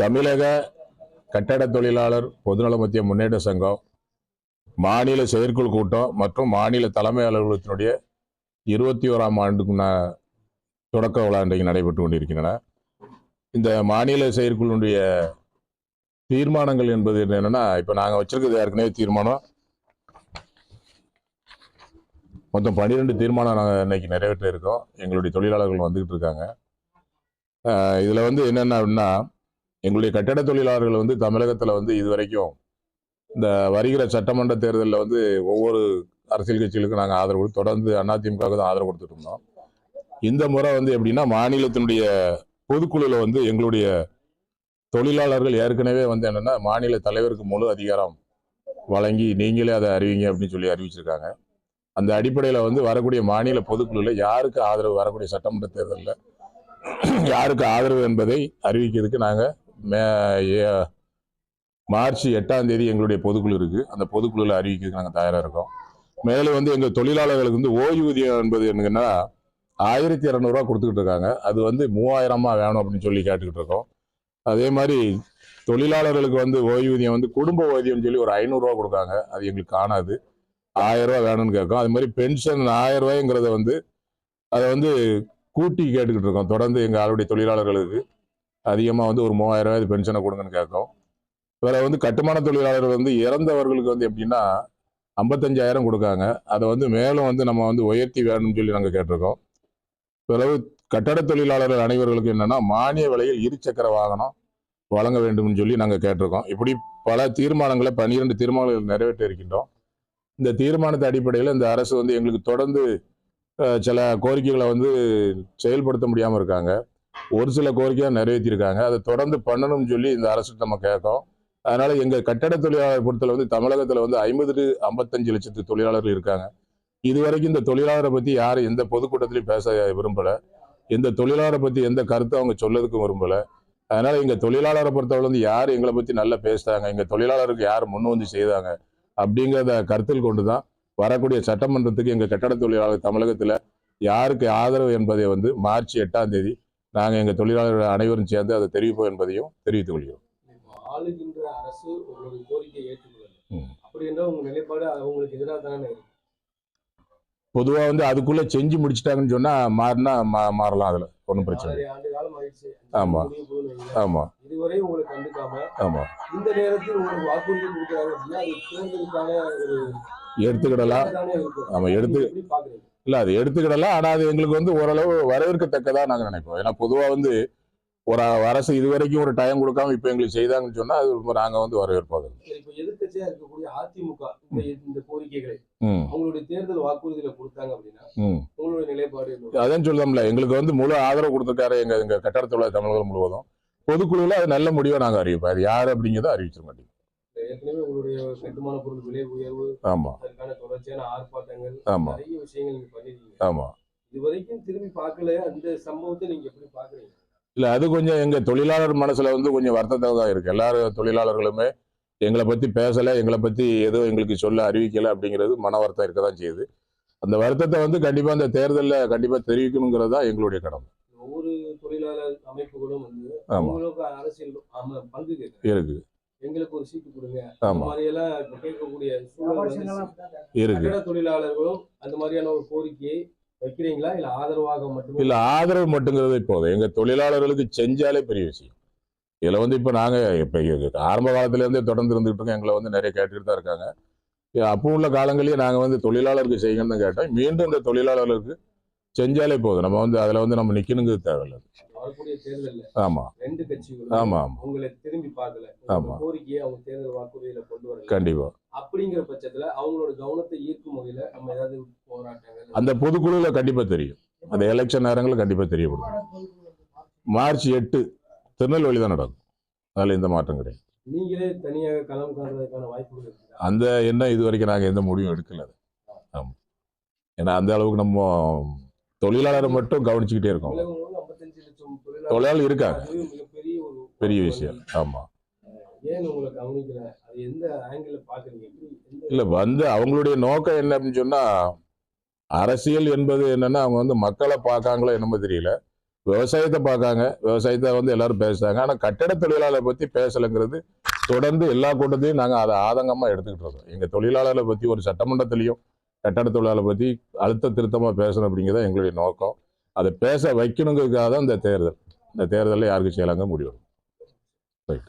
தமிழக கட்டட தொழிலாளர் பொதுநல மத்திய முன்னேற்ற சங்கம் மாநில செயற்குழு கூட்டம் மற்றும் மாநில தலைமை அலுவலகத்தினுடைய இருபத்தி ஓராம் ஆண்டுக்குன தொடக்க விழா இன்றைக்கு நடைபெற்று கொண்டிருக்கின்றன. இந்த மாநில செயற்குழுடைய தீர்மானங்கள் என்பது என்னன்னா இப்போ நாங்கள் வச்சிருக்கிறது ஏற்கனவே தீர்மானம். மொத்தம் பன்னிரெண்டு தீர்மானம் நாங்கள் இன்னைக்கு நிறைவேற்ற இருக்கோம் எங்களுடைய தொழிலாளர்கள் வந்துகிட்டு இருக்காங்க. இதில் வந்து என்னென்ன அப்படின்னா எங்களுடைய கட்டட தொழிலாளர்கள் வந்து தமிழகத்தில் வந்து இது வரைக்கும் இந்த வருகிற சட்டமன்ற தேர்தலில் வந்து ஒவ்வொரு அரசியல் கட்சிகளுக்கும் நாங்கள் ஆதரவு கொடுத்து தொடர்ந்து அதிமுக தான் ஆதரவு கொடுத்துட்டு இருந்தோம். இந்த முறை வந்து எப்படின்னா மாநிலத்தினுடைய பொதுக்குழுல வந்து எங்களுடைய தொழிலாளர்கள் ஏற்கனவே வந்து என்னென்னா மாநில தலைவருக்கு முழு அதிகாரம் வழங்கி நீங்களே அதை அறிவிங்க அப்படின்னு சொல்லி அறிவிச்சிருக்காங்க. அந்த அடிப்படையில் வந்து வரக்கூடிய மாநில பொதுக்குழுல யாருக்கு ஆதரவு வரக்கூடிய சட்டமன்ற தேர்தலில் யாருக்கு ஆதரவு என்பதை அறிவிக்கிறதுக்கு நாங்கள் மே ஏ- மார்ச் எட்டாம் தேதி எங்களுடைய பொதுக்குழு இருக்கு. அந்த பொதுக்குழுல அறிவிக்கிறதுக்கு நாங்கள் தயாராக இருக்கோம். மேலும் வந்து எங்கள் தொழிலாளர்களுக்கு வந்து ஓய்வூதியம் என்பது என்னங்கன்னா ஆயிரத்தி இரநூறுவா கொடுத்துக்கிட்டு இருக்காங்க. அது வந்து மூவாயிரமா வேணும் அப்படின்னு சொல்லி கேட்டுக்கிட்டு இருக்கோம். அதே மாதிரி தொழிலாளர்களுக்கு வந்து ஓய்வூதியம் வந்து குடும்ப ஓய்வூதியம் சொல்லி ஒரு ஐநூறுரூவா கொடுக்காங்க. அது எங்களுக்கு காணாது. ஆயிரம் ரூபா வேணும்னு கேட்கும் அது மாதிரி பென்ஷன் ஆயிரம் ரூபாய்ங்கிறத வந்து அதை வந்து கூட்டி கேட்டுக்கிட்டு இருக்கோம். தொடர்ந்து எங்கள் ஆளுடைய தொழிலாளர்களுக்கு அதிகமாக வந்து ஒரு மூவாயிரம் ரூபாய் பென்ஷனை கொடுங்கன்னு கேட்கும் வேற வந்து கட்டுமான தொழிலாளர்கள் வந்து இறந்தவர்களுக்கு வந்து எப்படின்னா ஐம்பத்தஞ்சாயிரம் கொடுக்காங்க. அதை வந்து மேலும் வந்து நம்ம வந்து உயர்த்தி வேணும்னு சொல்லி நாங்கள் கேட்டிருக்கோம். பிறகு கட்டட தொழிலாளர்கள் அனைவர்களுக்கும் என்னன்னா மானிய விலையில் இருசக்கர வாகனம் வழங்க வேண்டும்னு சொல்லி நாங்கள் கேட்டிருக்கோம். இப்படி பல தீர்மானங்களை பன்னிரெண்டு தீர்மானங்கள் நிறைவேற்ற இருக்கின்றோம் இந்த தீர்மானத்தை அடிப்படையில் இந்த அரசு வந்து எங்களுக்கு தொடர்ந்து சில கோரிக்கைகளை வந்து செயல்படுத்த முடியாமல் இருக்காங்க. ஒரு சில கோரிக்கையை நிறைவேற்றியிருக்காங்க அதை தொடர்ந்து பண்ணணும்னு சொல்லி இந்த அரசு நம்ம கேட்கோம் அதனால எங்கள் கட்டட தொழிலாளர் பொறுத்தல வந்து தமிழகத்தில் வந்து ஐம்பது டு ஐம்பத்தஞ்சு லட்சத்து தொழிலாளர்கள் இருக்காங்க. இதுவரைக்கும் இந்த தொழிலாளரை பற்றி யாரும் எந்த பொதுக்கூட்டத்திலையும் பேச விரும்பலை. எந்த தொழிலாளரை பற்றி எந்த கருத்தும் அவங்க சொல்லதுக்கும் விரும்பல. அதனால எங்கள் தொழிலாளரை பொறுத்தவரை வந்து யார் எங்களை பற்றி நல்லா பேசுகிறாங்க எங்கள் தொழிலாளருக்கு யார் முன் வந்து செய்தாங்க அப்படிங்கிறத கருத்தில் கொண்டு தான் வரக்கூடிய சட்டமன்றத்துக்கு எங்க கட்டட தொழிலாளர் தமிழகத்துல யாருக்கு ஆதரவு என்பதை வந்து மார்ச் எட்டாம் தேதி நாங்க எங்க தொழிலாளர்கள் அனைவரும் சேர்ந்து அதை தெரிவிப்போம் என்பதையும் தெரிவித்துக் கொள்கிறோம். இப்போ ஆளுகின்ற அரசு உங்களுடைய கோரிக்கையை ஏற்றுக்கொள்ளல ம். அப்படி என்றால் உங்க நிலைப்பாடு அவங்களுக்கு எதிராக தானே இருக்கு? பொதுவா வந்து அதுக்குள்ள செஞ்சு முடிச்சிட்டாங்கன்னு சொன்னா மாறினா மா- மாறலாம் அதுல. ஒன்றும் பிரச்சனை இல்லை. நாலரை ஆண்டு காலம் ஆயிடுச்சு. ஆமா. முடிய போகுதுன்னு வைங்களேன். ஆமா. இதுவரை உங்களை கண்டுக்காம ஆமா. இந்த நேரத்தில் உங்களுக்கு வாக்குறுதி கொடுக்குறாங்க அப்படின்னா அது தேர்தலுக்கான ஒரு எடுத்துக்கிடலாம் ஆமா, எடுத்து- இல்ல அது எடுத்துக்கிடலாம் ஆனா அது எங்களுக்கு வந்து ஓரளவு வரவேற்கத்தக்கதா நாங்க நினைப்போம். ஏன்னா பொதுவா வந்து ஒரு அரசு இது வரைக்கும் ஒரு டைம் கொடுக்காம இப்ப எங்களுக்கு செய்தாங்கன்னு சொன்னா அது நாங்க வந்து வரவேற்போம் இப்போ இருக்கக்கூடிய அதிமுக இந்த கோரிக்கைகளை அவங்களுடைய தேர்தல் வாக்குறுதியில கொடுத்தாங்க அப்படின்னா உங்களுடைய நிலைப்பாடு? அதான் சொல்லுதோம்ல எங்களுக்கு வந்து முழு ஆதரவு கொடுத்துருக்காரு எங்க எங்க கட்டடத்தொழில் தமிழகம் முழுவதும். பொதுக்குழுல அது நல்ல முடிவை நாங்க அறிவிப்போம். அது யாரு அப்படிங்கிறத அறிவிச்சிட மாட்டோம் ஏற்கனவே உங்களுடைய கட்டுமான பொருள் விலை உயர்வு ஆமா. அதற்கான தொடர்ச்சியான ஆர்ப்பாட்டங்கள் ஆமா. நிறைய விஷயங்கள் நீங்க பண்ணிருக்கீங்க. ஆமா. இது வரைக்கும் திரும்பி பார்க்கல அந்த சம்பவத்தை நீங்க எப்படி பாக்குறீங்க இல்ல அது கொஞ்சம் எங்க தொழிலாளர் மனசுல வந்து கொஞ்சம் வருத்தத்தாக தான் இருக்கு. எல்லாரும் தொழிலாளர்களுமே எங்களை பத்தி பேசல எங்களை பத்தி எதுவும் எங்களுக்கு சொல்ல அறிவிக்கல அப்படிங்கிறது மன வருத்தம் இருக்க தான் செய்யுது. அந்த வருத்தத்தை வந்து கண்டிப்பா அந்த தேர்தல்ல கண்டிப்பா தெரிவிக்கணுங்கிறது தான் எங்களுடைய கடமை. ஒவ்வொரு தொழிலாளர் அமைப்புகளும் வந்து இருக்கு. எங்களுக்கு ஒரு சீட்டு கொடுங்க. அந்த ஆமா. மாதிரி எல்லாம் இப்ப கேட்கக்கூடிய. இருக்கு. தொழிலாளர்களும் அந்த மாதிரியான ஒரு கோரிக்கையை வைக்கிறீங்களா? இல்ல ஆதரவாக மட்டுமே? இல்ல ஆதரவு மட்டுங்கிறது போதும். எங்க தொழிலாளர்களுக்கு செஞ்சாலே பெரிய விஷயம். இதுல வந்து இப்ப நாங்க இப்ப ஆரம்ப காலத்துல இருந்தே தொடர்ந்து இருந்துகிட்டு இருக்கோம். எங்களை வந்து நிறைய கேட்டுட்டு தான் இருக்காங்க. அப்போ உள்ள காலங்களிலேயே நாங்க வந்து தொழிலாளருக்கு தான் கேட்டோம். மீண்டும் இந்த தொழிலாளர்களுக்கு செஞ்சாலே போதும். நம்ம வந்து அதுல வந்து நம்ம நிக்கணுங்கிறது தேவையில்லை. வரக்கூடிய தேர்தல்ல ஆமா. ரெண்டு கட்சிகளும் ஆமா ஆமா. உங்களை திரும்பி பார்க்கல. ஆமா. உங்க கோரிக்கையை அவங்க தேர்தல் வாக்குறுதியில கொண்டு வரல. கண்டிப்பா. அப்படிங்கிற பட்சத்துல அவங்களோட கவனத்தை ஈர்க்கும் வகையில நம்ம ஏதாவது போராட்டங்கள் அந்த பொதுக்குழுல கண்டிப்பா தெரியும். அந்த எலெக்ஷன் நேரங்களில் கண்டிப்பா தெரியப்படும். மார்ச் எட்டு திருநெல்வேலி தான் நடக்கும். அதுல எந்த மாற்றம் கிடையாது. நீங்களே தனியாக களம் காண்றதுக்கான வாய்ப்புகள் அந்த எண்ணம் இது வரைக்கும் நாங்கள் எந்த முடிவும் எடுக்கல அது. ஆமா. ஏன்னா அந்த அளவுக்கு நம்ம தொழிலாளரை மட்டும் கவனிச்சுக்கிட்டே இருக்கோம். உலகம் முழுவதும் 55 தொழிலாளர் இருக்காங்க பெரிய விஷயம். ஆமா. இல்ல வந்து அவங்களுடைய நோக்கம் என்ன அப்படின்னு சொன்னா அரசியல் என்பது என்னன்னா அவங்க வந்து மக்களை பார்க்காங்களோ என்னமோ தெரியல. விவசாயத்தை பார்க்காங்க. விவசாயத்தை வந்து எல்லாரும் பேசுறாங்க. ஆனால் கட்டட தொழிலாளரை பற்றி பேசலைங்கிறது தொடர்ந்து எல்லா கூட்டத்தையும் நாங்கள் அதை ஆதங்கமாக எடுத்துக்கிட்டு இருக்கோம். எங்கள் தொழிலாளர்களை பற்றி ஒரு சட்டமன்றத்திலையும் கட்டட தொழிலாளரை பற்றி அழுத்த திருத்தமாக பேசணும் அப்படிங்கிறத எங்களுடைய நோக்கம். அதை பேச வைக்கணுங்கிறதுக்காக தான் இந்த தேர்தல். இந்த தேர்தலில் யாருக்கு செய்யலாங்க முடிவு ரைட்.